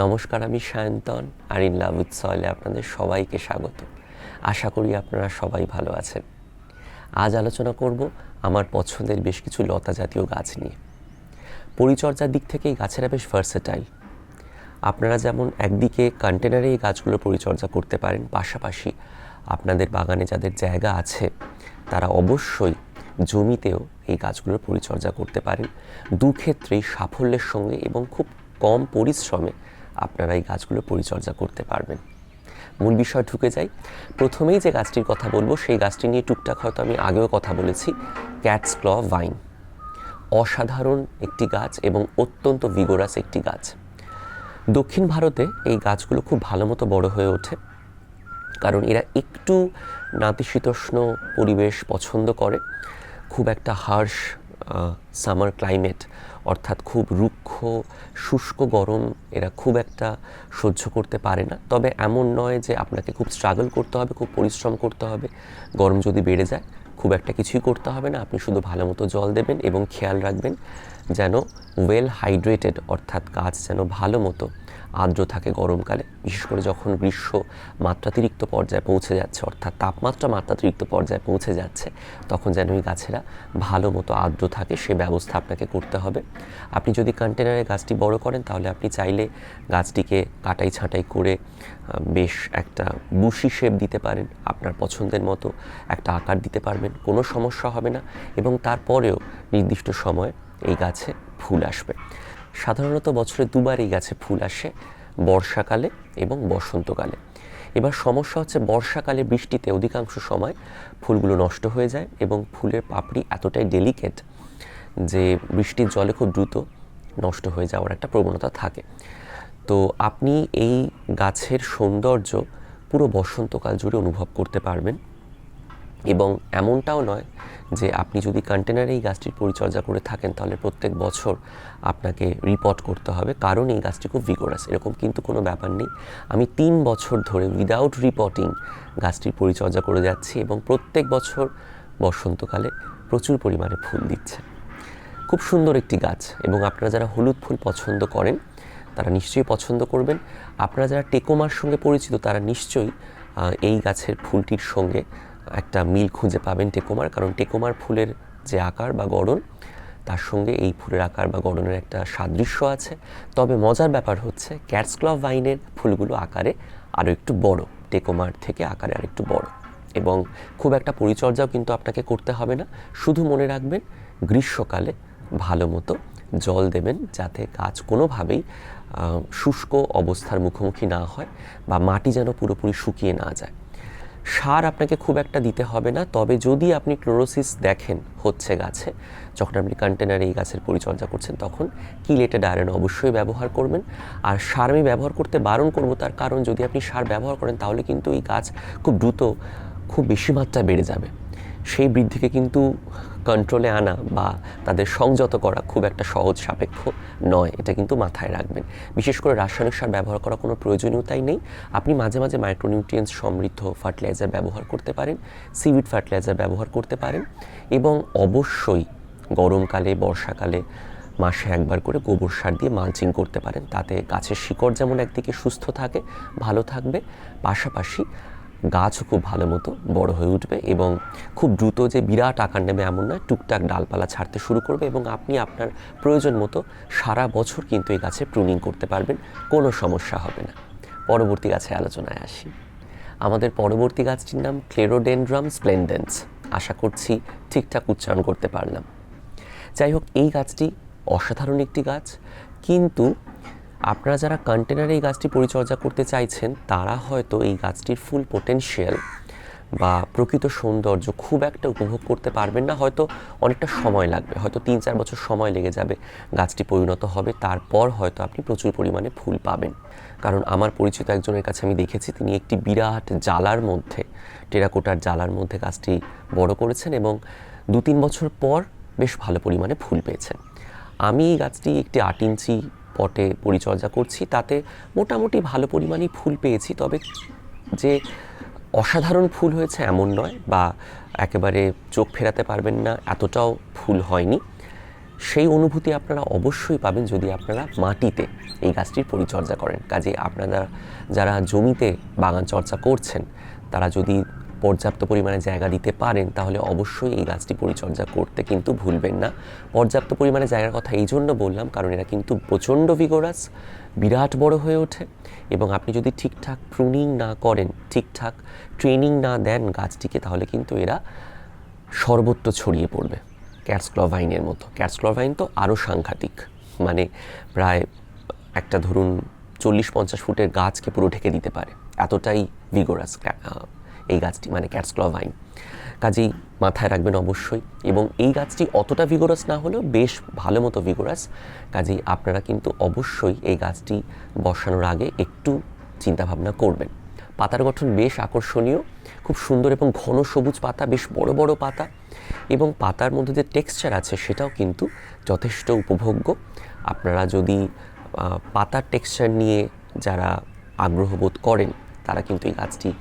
নমস্কার, আমি সায়ন্তন আর ইন লাভ উইথ সয়েলে আপনাদের সবাইকে স্বাগত। আশা করি আপনারা সবাই ভালো আছেন। আজ আলোচনা করব আমার পছন্দের বেশ কিছু লতা জাতীয় গাছ নিয়ে। পরিচর্যার দিক থেকে এই গাছেরা বেশ ভার্সেটাইল আপনারা যেমন একদিকে কন্টেনারে এই গাছগুলো পরিচর্যা করতে পারেন, পাশাপাশি আপনাদের বাগানে যাদের জায়গা আছে, তারা অবশ্যই জমিতেও এই গাছগুলোর পরিচর্যা করতে পারেন। দু ক্ষেত্রেই সাফল্যের সঙ্গে এবং খুব কম পরিশ্রমে আপনারা এই গাছগুলো পরিচর্যা করতে পারবেন। মূল বিষয় ঢুকে যাই। প্রথমেই যে গাছটির কথা বলব, সেই গাছটি নিয়ে টুকটাক হয়তো আমি আগেও কথা বলেছি ক্যাটস ক্ল ভাইন অসাধারণ একটি গাছ এবং অত্যন্ত ভিগোরাস একটি গাছ। দক্ষিণ ভারতে এই গাছগুলো খুব ভালো মতো বড় হয়ে ওঠে, কারণ এরা একটু নাতিশীতোষ্ণ পরিবেশ পছন্দ করে, খুব একটা হার্শ সামার ক্লাইমেট অর্থাৎ খুব রুক্ষ, শুষ্ক গরম, এরা খুব একটা সহ্য করতে পারে না। তবে এমন নয় যে আপনাকে খুব স্ট্রাগল করতে হবে, খুব পরিশ্রম করতে হবে। গরম যদি বেড়ে যায়, খুব একটা কিছুই করতে হবে না। আপনি শুধু ভালো মতো জল দেবেন এবং খেয়াল রাখবেন যেন ওয়েল হাইড্রেটেড অর্থাৎ গাছ যেন ভালো মতো আর্দ্র থাকে গরমকালে। বিশেষ করে যখন গ্রীষ্ম মাত্রাতিরিক্ত পর্যায়ে পৌঁছে যাচ্ছে, অর্থাৎ তাপমাত্রা মাত্রাতিরিক্ত পর্যায়ে পৌঁছে যাচ্ছে, তখন যেন ওই গাছেরা ভালো মতো আর্দ্র থাকে, সে ব্যবস্থা আপনাকে করতে হবে। আপনি যদি কন্টেনারে গাছটি বড় করেন, তাহলে আপনি চাইলে গাছটিকে কাটাই ছাঁটাই করে বেশ একটা বুশি শেপ দিতে পারেন, আপনার পছন্দের মতো একটা আকার দিতে পারবেন, কোনো সমস্যা হবে না। এবং তারপরেও নির্দিষ্ট সময়ে এই গাছে ফুল আসবে। সাধারণত বছরে দুবার এই গাছে ফুল আসে, বর্ষাকালে এবং বসন্তকালে। এবার সমস্যা হচ্ছে বর্ষাকালে বৃষ্টিতে অধিকাংশ সময় ফুলগুলো নষ্ট হয়ে যায় এবং ফুলের পাপড়ি এতটাই ডেলিকেট যে বৃষ্টির জলে খুব দ্রুত নষ্ট হয়ে যাওয়ার একটা প্রবণতা থাকে। তো আপনি এই গাছের সৌন্দর্য পুরো বসন্তকাল জুড়ে অনুভব করতে পারবেন। এবং এমনটাও নয় যে আপনি যদি কন্টেনারে এই গাছটির পরিচর্যা করে থাকেন, তাহলে প্রত্যেক বছর আপনাকে রিপোর্ট করতে হবে। কারণ এই গাছটি খুব ভিগোরাস এরকম কিন্তু কোনো ব্যাপার নেই। আমি তিন বছর ধরে উইদাউট রিপোর্টিং গাছটির পরিচর্যা করে যাচ্ছি এবং প্রত্যেক বছর বসন্তকালে প্রচুর পরিমাণে ফুল দিচ্ছে। খুব সুন্দর একটি গাছ এবং আপনারা যারা হলুদ ফুল পছন্দ করেন, তারা নিশ্চয়ই পছন্দ করবেন। আপনারা যারা টেকোমার সঙ্গে পরিচিত, তারা নিশ্চয়ই এই গাছের ফুলটির সঙ্গে একটা মিল খুঁজে পাবেন টেকোমার, কারণ টেকোমার ফুলের যে আকার বা গড়ন, তার সঙ্গে এই ফুলের আকার বা গড়নের একটা সাদৃশ্য আছে। তবে মজার ব্যাপার হচ্ছে ক্যাটস ক্লভ ভাইনের ফুলগুলো আকারে আরও একটু বড়, টেকোমার থেকে আকারে আর একটু বড়। এবং খুব একটা পরিচর্যাও কিন্তু আপনাকে করতে হবে না। শুধু মনে রাখবেন, গ্রীষ্মকালে ভালো মতো জল দেবেন যাতে গাছ কোনোভাবেই শুষ্ক অবস্থার মুখোমুখি না হয় বা মাটি যেন পুরোপুরি শুকিয়ে না যায়। সার আপনাকে খুব একটা দিতে হবে না। তবে যদি আপনি ক্লোরোসিস দেখেন হচ্ছে গাছে, যখন আপনি কন্টেনারে এই গাছের পরিচর্যা করছেন, তখন কিলেটেড আয়রন অবশ্যই ব্যবহার করবেন। আর সার আমি ব্যবহার করতে বারণ করব তার কারণ, যদি আপনি সার ব্যবহার করেন, তাহলে কিন্তু এই গাছ খুব দ্রুত খুব বেশি মাত্রায় বেড়ে যাবে। সেই বৃদ্ধিকে কিন্তু কন্ট্রোলে আনা বা তাদের সংযত করা খুব একটা সহজ, সাপেক্ষ নয়। এটা কিন্তু মাথায় রাখবেন। বিশেষ করে রাসায়নিক সার ব্যবহার করা কোনো প্রয়োজনীয়তাই নেই। আপনি মাঝে মাঝে মাইক্রোনিউট্রিয়েন্টস সমৃদ্ধ ফার্টিলাইজার ব্যবহার করতে পারেন সিভিড ফার্টিলাইজার ব্যবহার করতে পারেন এবং অবশ্যই গরমকালে, বর্ষাকালে মাসে একবার করে গোবর সার দিয়ে মালচিং করতে পারেন। তাতে গাছের শিকড় যেমন একদিকে সুস্থ থাকে, ভালো থাকবে। পাশাপাশি গাছও খুব ভালো মতো বড় হয়ে উঠবে এবং খুব দ্রুত যে বিরাট আকার নেবে এমন নয়, টুকটাক ডালপালা ছাড়তে শুরু করবে এবং আপনি আপনার প্রয়োজন মতো সারা বছর কিন্তু এই গাছে প্রুনিং করতে পারবেন, কোনো সমস্যা হবে না। পরবর্তী গাছে আলোচনায় আসি। আমাদের পরবর্তী গাছটির নাম ক্লেরোডেনড্রাম স্প্লেন্ডেন্স আশা করছি ঠিকঠাক উচ্চারণ করতে পারলাম। যাই হোক, এই গাছটি অসাধারণ একটি গাছ, কিন্তু আপনারা যারা কন্টেনারে এই গাছটি পরিচর্যা করতে চাইছেন, তারা হয়তো এই গাছটির ফুল পোটেনশিয়াল বা প্রকৃত সৌন্দর্য খুব একটা উপভোগ করতে পারবেন না। হয়তো অনেকটা সময় লাগবে, হয়তো তিন চার বছর সময় লেগে যাবে গাছটি পরিণত হবে। তারপর হয়তো আপনি প্রচুর পরিমাণে ফুল পাবেন। কারণ আমার পরিচিত একজনের কাছে আমি দেখেছি, তিনি একটি বিরাট জালার মধ্যে, টেরাকোটার জালার মধ্যে গাছটি বড় করেছেন এবং দু তিন বছর পর বেশ ভালো পরিমাণে ফুল পেয়েছেন। আমি এই গাছটি একটি আট ইঞ্চি পটে পরিচর্যা করছি, তাতে মোটামুটি ভালো পরিমাণেই ফুল পেয়েছি। তবে যে অসাধারণ ফুল হয়েছে এমন নয় বা একেবারে চোখ ফেরাতে পারবেন না, এতটাও ফুল হয়নি। সেই অনুভূতি আপনারা অবশ্যই পাবেন যদি আপনারা মাটিতে এই গাছটির পরিচর্যা করেন। কাজে আপনারা যারা জমিতে বাগান চর্চা করছেন, তারা যদি পর্যাপ্ত পরিমাণে জায়গা দিতে পারেন, তাহলে অবশ্যই এই গাছটি পরিচর্যা করতে কিন্তু ভুলবেন না। পর্যাপ্ত পরিমাণে জায়গার কথা এই জন্য বললাম, কারণ এরা কিন্তু প্রচণ্ড ভিগোরাস বিরাট বড় হয়ে ওঠে। এবং আপনি যদি ঠিকঠাক প্রুনিং না করেন, ঠিকঠাক ট্রেনিং না দেন গাছটিকে, তাহলে কিন্তু এরা সর্বত্র ছড়িয়ে পড়বে। ক্যাটসক্লভাইনের মতো। ক্যাটসক্লভাইন তো আরও সাংঘাতিক। মানে প্রায় একটা ধরুন চল্লিশ পঞ্চাশ ফুটের গাছকে পুরো ঢেকে দিতে পারে। এতটাই ভিগোরাস এই গাছটি মানে ক্যাটসক্লভাইন কাজেই মাথায় রাখবেন অবশ্যই। এবং এই গাছটি অতটা ভিগোরাস না হলেও বেশ ভালো মতো ভিগোরাস কাজেই আপনারা কিন্তু অবশ্যই এই গাছটি বসানোর আগে একটু চিন্তাভাবনা করবেন। পাতার গঠন বেশ আকর্ষণীয়। খুব সুন্দর এবং ঘন সবুজ পাতা, বেশ বড় বড় পাতা। এবং পাতার মধ্যে যে টেক্সচার আছে, সেটাও কিন্তু যথেষ্ট উপভোগ্য। আপনারা যদি পাতার টেক্সচার নিয়ে যারা আগ্রহ বোধ করেন, তারা কিন্তু এই গাছটি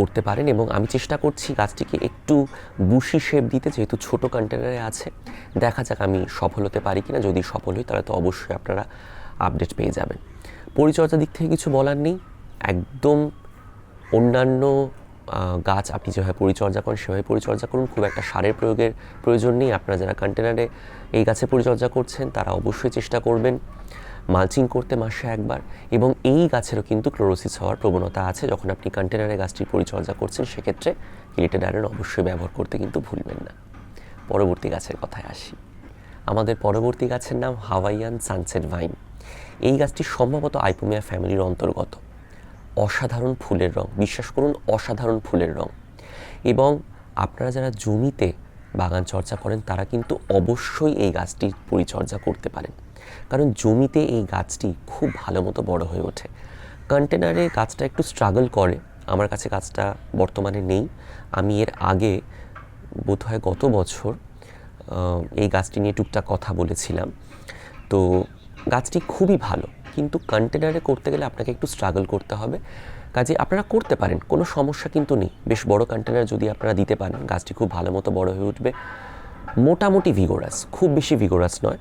করতে পারেন এবং আমি চেষ্টা করছি গাছটিকে একটু বুশি শেপ দিতে, যেহেতু ছোট কন্টেনারে আছে। দেখা যাক আমি সফল হতে পারি কিনা। যদি সফল হই, তাহলে তো অবশ্যই আপনারা আপডেট পেয়ে যাবেন। পরিচর্যার দিক থেকে কিছু বলার নেই। একদম অন্যান্য গাছ আপনি যেভাবে পরিচর্যা করেন, সেভাবে পরিচর্যা করুন। খুব একটা সারের প্রয়োগের প্রয়োজন নেই। আপনারা যারা কন্টেনারে এই গাছের পরিচর্যা করছেন, তারা অবশ্যই চেষ্টা করবেন। মালচিং করতে মাসে একবার এবং এই গাছেরও কিন্তু ক্লোরোসিস হওয়ার প্রবণতা আছে। যখন আপনি কন্টেনারে গাছটির পরিচর্যা করছেন, সেক্ষেত্রে কিলিটেড আয়রন অবশ্যই ব্যবহার করতে কিন্তু ভুলবেন না। পরবর্তী গাছের কথায় আসি। আমাদের পরবর্তী গাছের নাম হাওয়াইয়ান সানসেট ভাইন এই গাছটি সম্ভবত আইপোমিয়া ফ্যামিলির অন্তর্গত। অসাধারণ ফুলের রং, বিশ্বাস করুন, অসাধারণ ফুলের রং। এবং আপনারা যারা জমিতে বাগান চর্চা করেন, তারা কিন্তু অবশ্যই এই গাছটির পরিচর্যা করতে পারেন। কারণ জমিতে এই গাছটি খুব ভালো মতো বড় হয়ে ওঠে। কন্টেনারে গাছটা একটু স্ট্রাগল করে। আমার কাছে গাছটা বর্তমানে নেই। আমি এর আগে বোধহয় গত বছর এই গাছটি নিয়ে টুকটাক কথা বলেছিলাম। তো গাছটি খুবই ভালো, কিন্তু কন্টেনারে করতে গেলে আপনাকে একটু স্ট্রাগল করতে হবে। কাজে আপনারা করতে পারেন, কোনো সমস্যা কিন্তু নেই। বেশ বড় কন্টেনার যদি আপনারা দিতে পারেন, গাছটি খুব ভালো মতো বড় হয়ে উঠবে। মোটামুটি ভিগোরাস খুব বেশি ভিগোরাস নয়।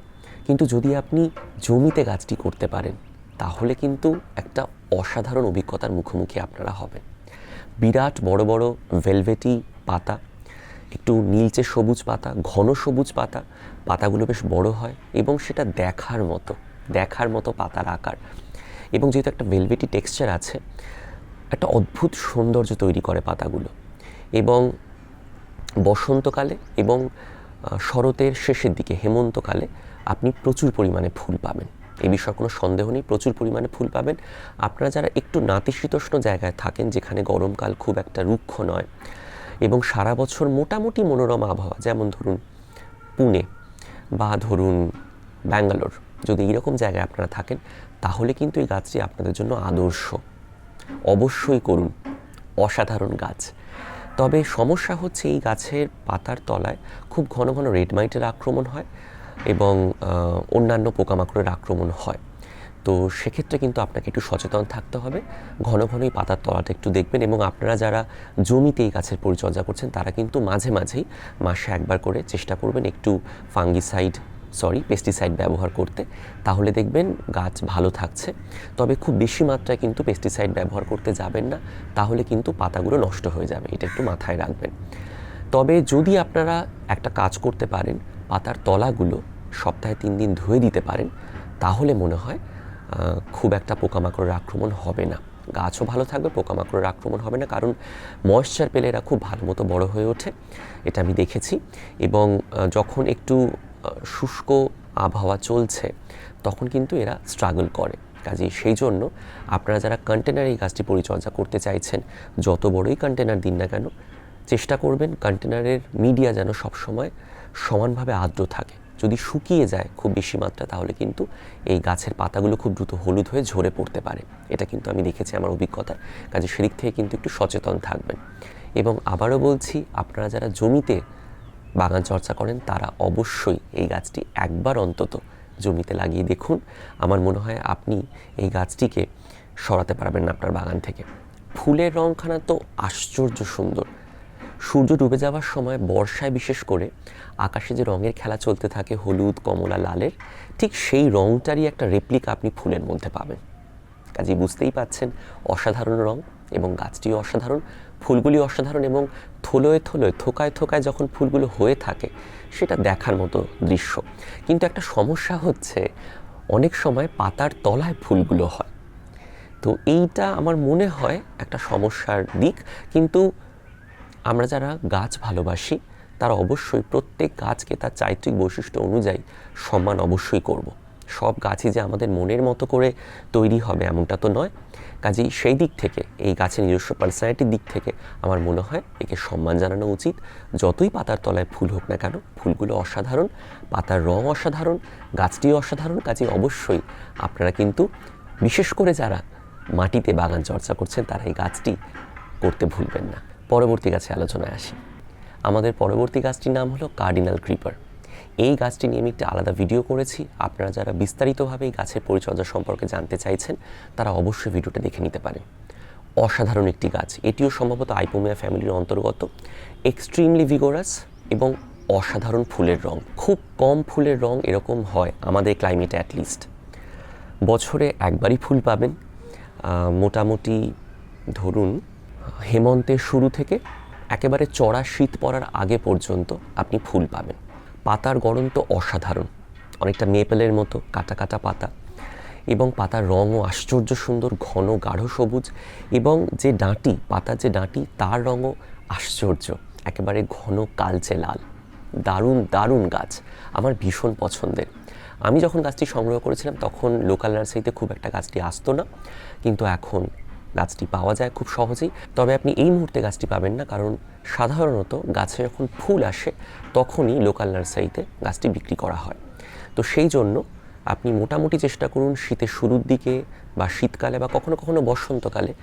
কিন্তু যদি আপনি জমিতে গাছটি করতে পারেন, তাহলে কিন্তু একটা অসাধারণ অভিজ্ঞতার মুখোমুখি আপনারা হবেন। বিরাট বড় বড় ভেলভেটি পাতা, একটু নীলচে সবুজ পাতা, ঘন সবুজ পাতা, পাতাগুলো বেশ বড় হয় এবং সেটা দেখার মতো দেখার মতো পাতার আকার। এবং যেহেতু একটা ভেলভেটি টেক্সচার আছে, একটা অদ্ভুত সৌন্দর্য তৈরি করে পাতাগুলো। এবং বসন্তকালে এবং শরতের শেষের দিকে, হেমন্তকালে আপনি প্রচুর পরিমাণে ফুল পাবেন। এই বিষয়ে কোনো সন্দেহ নেই, প্রচুর পরিমাণে ফুল পাবেন। আপনারা যারা একটু নাতিশীতোষ্ণ জায়গায় থাকেন, যেখানে গরমকাল খুব একটা রুক্ষ নয়, এবং সারা বছর মোটামুটি মনোরম আবহাওয়া, যেমন ধরুন পুনে বা ধরুন ব্যাঙ্গালোর, যদি এইরকম জায়গায় আপনারা থাকেন, তাহলে কিন্তু এই গাছটি আপনাদের জন্য আদর্শ। অবশ্যই করুন, অসাধারণ গাছ। তবে সমস্যা হচ্ছে এই গাছের পাতার তলায় খুব ঘন ঘন রেড মাইটের আক্রমণ হয় এবং অন্যান্য পোকামাকড়ের আক্রমণ হয়। তো সেক্ষেত্রে কিন্তু আপনাকে একটু সচেতন থাকতে হবে। ঘন ঘনই পাতার তলাটা একটু দেখবেন এবং আপনারা যারা জমিতে এই গাছের পরিচর্যা করছেন, তারা কিন্তু মাঝে মাঝেই মাসে একবার করে চেষ্টা করবেন একটু ফাঙ্গিসাইড, সরি, পেস্টিসাইড ব্যবহার করতে। তাহলে দেখবেন গাছ ভালো থাকছে। তবে খুব বেশি মাত্রায় কিন্তু পেস্টিসাইড ব্যবহার করতে যাবেন না, তাহলে কিন্তু পাতাগুলো নষ্ট হয়ে যাবে। এটা একটু মাথায় রাখবেন। তবে যদি আপনারা একটা কাজ করতে পারেন পাতার তলাগুলো সপ্তাহে তিন দিন ধুয়ে দিতে পারেন, তাহলে মনে হয় খুব একটা পোকামাকড়ের আক্রমণ হবে না। গাছও ভালো থাকবে, পোকামাকড়ের আক্রমণ হবে না, কারণ ময়েশ্চার পেলে এরা খুব ভালো মতো বড় হয়ে ওঠে। এটা আমি দেখেছি এবং যখন একটু শুষ্ক আবহাওয়া চলছে, তখন কিন্তু এরা স্ট্রাগল করে। কাজেই সেই জন্য আপনারা যারা কন্টেনারে এই গাছটি পরিচর্যা করতে চাইছেন, যত বড়ই কন্টেনার দিন না কেন, চেষ্টা করবেন কন্টেনারের মিডিয়া যেন সবসময় সমানভাবে আর্দ্র থাকে। যদি শুকিয়ে যায় খুব বেশি মাত্রা, তাহলে কিন্তু এই গাছের পাতাগুলো খুব দ্রুত হলুদ হয়ে ঝরে পড়তে পারে। এটা কিন্তু আমি দেখেছি আমার অভিজ্ঞতায় কাজে সেদিক থেকে কিন্তু একটু সচেতন থাকবেন। এবং আবারও বলছি, আপনারা যারা জমিতে বাগান চর্চা করেন, তারা অবশ্যই এই গাছটি একবার অন্তত জমিতে লাগিয়ে দেখুন। আমার মনে হয় আপনি এই গাছটিকে সরাতে পারবেন না আপনার বাগান থেকে। ফুলের রংখানা তো আশ্চর্য সুন্দর। সূর্য ডুবে যাওয়ার সময় বর্ষায় বিশেষ করে আকাশে যে রঙের খেলা চলতে থাকে, হলুদ, কমলা, লালের, ঠিক সেই রঙটারই একটা রেপ্লিকা আপনি ফুলের মধ্যে পাবেন। কাজেই বুঝতেই পাচ্ছেন, অসাধারণ রং এবং গাছটিও অসাধারণ, ফুলগুলি অসাধারণ এবং থলোয় থলোয়, থোকায় থোকায় যখন ফুলগুলো হয়ে থাকে, সেটা দেখার মতো দৃশ্য। কিন্তু একটা সমস্যা হচ্ছে, অনেক সময় পাতার তলায় ফুলগুলো হয়। তো এইটা আমার মনে হয় একটা সমস্যার দিক, কিন্তু আমরা যারা গাছ ভালোবাসি, তারা অবশ্যই প্রত্যেক গাছকে তার চারিত্রিক বৈশিষ্ট্য অনুযায়ী সম্মান অবশ্যই করব। সব গাছই যে আমাদের মনের মতো করে তৈরি হবে এমনটা তো নয়। কাজেই সেই দিক থেকে, এই গাছের নিজস্ব পার্সোনালিটির দিক থেকে আমার মনে হয় একে সম্মান জানানো উচিত। যতই পাতার তলায় ফুল হোক না কেন, ফুলগুলো অসাধারণ, পাতার রং অসাধারণ, গাছটিও অসাধারণ। কাজেই অবশ্যই আপনারা কিন্তু, বিশেষ করে যারা মাটিতে বাগান চর্চা করছেন, তারা এই গাছটি করতে ভুলবেন না। পরবর্তী গাছে আলোচনায় আসি। আমাদের পরবর্তী গাছটির নাম হলো কার্ডিনাল ক্রিপার। এই গাছটি নিয়ে আমি একটি আলাদা ভিডিও করেছি। আপনারা যারা বিস্তারিতভাবে এই গাছের পরিচর্যা সম্পর্কে জানতে চাইছেন, তারা অবশ্যই ভিডিওটা দেখে নিতে পারেন। অসাধারণ একটি গাছ। এটিও সম্ভবত আইপোমিয়া ফ্যামিলির অন্তর্গত। এক্সট্রিমলি ভিগোরাস এবং অসাধারণ ফুলের রং। খুব কম ফুলের রং এরকম হয় আমাদের ক্লাইমেটে অ্যাটলিস্ট বছরে একবারই ফুল পাবেন। মোটামুটি ধরুন হেমন্তের শুরু থেকে একেবারে চড়া শীত পড়ার আগে পর্যন্ত আপনি ফুল পাবেন। পাতার গরম তো অসাধারণ। অনেকটা মেপেলের মতো কাটা কাটা পাতা এবং পাতার রঙও আশ্চর্য সুন্দর, ঘন, গাঢ় সবুজ এবং যে ডাঁটি, পাতার যে ডাঁটি, তার রঙও আশ্চর্য। একেবারে ঘন, কালচে লাল। দারুণ দারুণ গাছ। আমার ভীষণ পছন্দের। আমি যখন গাছটি সংগ্রহ করেছিলাম, তখন লোকাল নার্সারিতে খুব একটা গাছটি আসতো না। কিন্তু এখন গাছটি পাওয়া যায় খুব সহজেই। তবে আপনি এই মুহূর্তে গাছটি পাবেন না, কারণ সাধারণত গাছে যখন ফুল আসে, তখনই লোকাল নার্সারিতে গাছটি বিক্রি করা হয়। তো সেই জন্য আপনি মোটামুটি চেষ্টা করুন শীতের শুরুর দিকে বা শীতকালে বা কখনো কখনো বসন্তকালে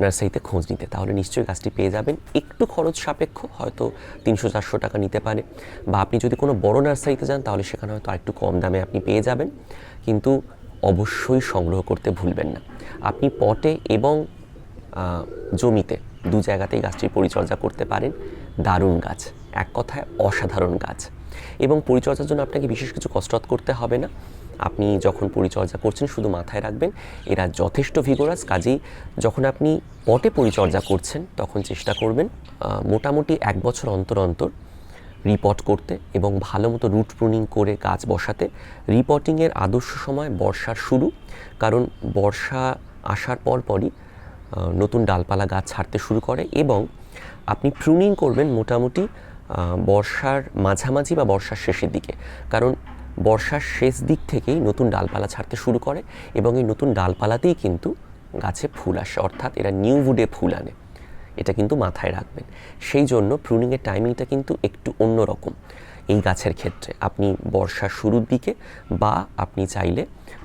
নার্সারিতে খোঁজ নিতে। তাহলে নিশ্চয়ই গাছটি পেয়ে যাবেন। একটু খরচ সাপেক্ষ, হয়তো তিনশো চারশো টাকা নিতে পারে। বা আপনি যদি কোনো বড় নার্সারিতে যান, তাহলে সেখানে হয়তো আরেকটু কম দামে আপনি পেয়ে যাবেন। কিন্তু অবশ্যই সংগ্রহ করতে ভুলবেন না। আপনি পটে এবং জমিতে দু জায়গাতেই গাছটির পরিচর্যা করতে পারেন। দারুণ গাছ এক কথায় অসাধারণ গাছ। এবং পরিচর্যার জন্য আপনাকে বিশেষ কিছু কসরত করতে হবে না। আপনি যখন পরিচর্যা করছেন শুধু মাথায় রাখবেন এরা যথেষ্ট ভিগোরাস কাজেই যখন আপনি পটে পরিচর্যা করছেন তখন চেষ্টা করবেন মোটামুটি এক বছর অন্তর অন্তর রিপট করতে এবং ভালো মতো রুট প্রুনিং করে গাছ বসাতে। রিপটিংয়ের আদর্শ সময় বর্ষার শুরু। কারণ বর্ষা আসার পর পরই আহ, নতুন ডালপালা গাছ ছাড়তে শুরু করে এবং আপনি প্রুনিং করবেন মোটামুটি বর্ষার মাঝামাঝি বা বর্ষার শেষের দিকে। কারণ বর্ষার শেষ দিক থেকেই নতুন ডালপালা ছাড়তে শুরু করে এবং এই নতুন ডালপালাতেই কিন্তু গাছে ফুল আসে, অর্থাৎ এরা নিউ উডে ফুল আনে। এটা কিন্তু মাথায় রাখবেন। সেই জন্য প্রুনিংয়ের টাইমিংটা কিন্তু একটু অন্যরকম এই গাছের ক্ষেত্রে আপনি বর্ষার শুরুর দিকে বা আপনি চাইলে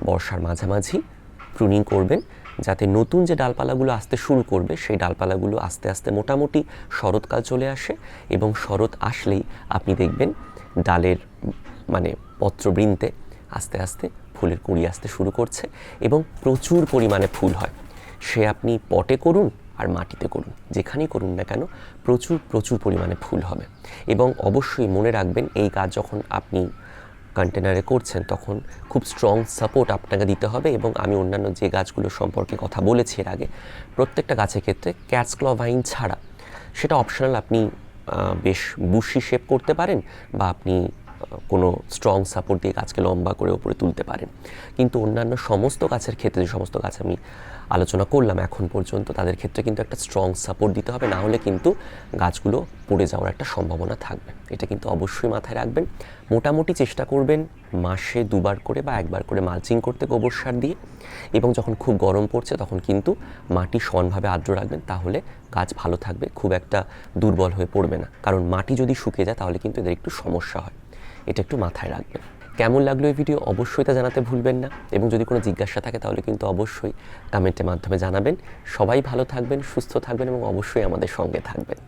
বর্ষার মাঝামাঝি প্রুনিং করবেন। যাতে নতুন যে ডালপালাগুলো আসতে শুরু করবে, সেই ডালপালাগুলো আস্তে আস্তে মোটামুটি শরৎকাল চলে আসে এবং শরৎ আসলেই আপনি দেখবেন ডালের মানে পত্রবৃন্তে আস্তে আস্তে ফুলের কুঁড়ি আসতে শুরু করছে এবং প্রচুর পরিমাণে ফুল হয়। সে আপনি পটে করুন আর মাটিতে করুন, যেখানেই করুন না কেন প্রচুর প্রচুর পরিমাণে ফুল হবে। এবং অবশ্যই মনে রাখবেন, এই কাজ যখন আপনি কন্টেনারে করছেন, তখন খুব স্ট্রং সাপোর্ট আপনাকে দিতে হবে এবং আমি অন্যান্য যে গাছগুলো সম্পর্কে কথা বলেছি এর আগে, প্রত্যেকটা গাছের ক্ষেত্রে ক্যাটসক্লভাইন ছাড়া সেটা অপশনাল আপনি বেশ বুশি শেপ করতে পারেন বা আপনি কোনো স্ট্রং সাপোর্ট দিয়ে গাছকে লম্বা করে উপরে তুলতে পারেন। কিন্তু অন্যান্য সমস্ত গাছের ক্ষেত্রে যে সমস্ত গাছ আমি আলোচনা করলাম, এখন পর্যন্ত তাদের ক্ষেত্রে কিন্তু একটা স্ট্রং সাপোর্ট দিতে হবে, না হলে কিন্তু গাছগুলো পড়ে যাওয়ার একটা সম্ভাবনা থাকবে। এটা কিন্তু অবশ্যই মাথায় রাখবেন। মোটামুটি চেষ্টা করবেন মাসে দুবার করে বা একবার করে মালচিং করতে গোবর সার দিয়ে এবং যখন খুব গরম পড়ছে তখন কিন্তু মাটি সমানভাবে আর্দ্র রাখবেন, তাহলে গাছ ভালো থাকবে, খুব একটা দুর্বল হয়ে পড়বে না। কারণ মাটি যদি শুকিয়ে যায় তাহলে কিন্তু এদের একটু সমস্যা হয়। এটা একটু মাথায় রাখবেন। কেমন লাগল এই ভিডিও অবশ্যই তা জানাতে ভুলবেন না। এবং যদি কোনো জিজ্ঞাসা থাকে তাহলে কিন্তু অবশ্যই কমেন্টের মাধ্যমে জানাবেন। সবাই ভালো থাকবেন, সুস্থ থাকবেন এবং অবশ্যই আমাদের সঙ্গে থাকবেন।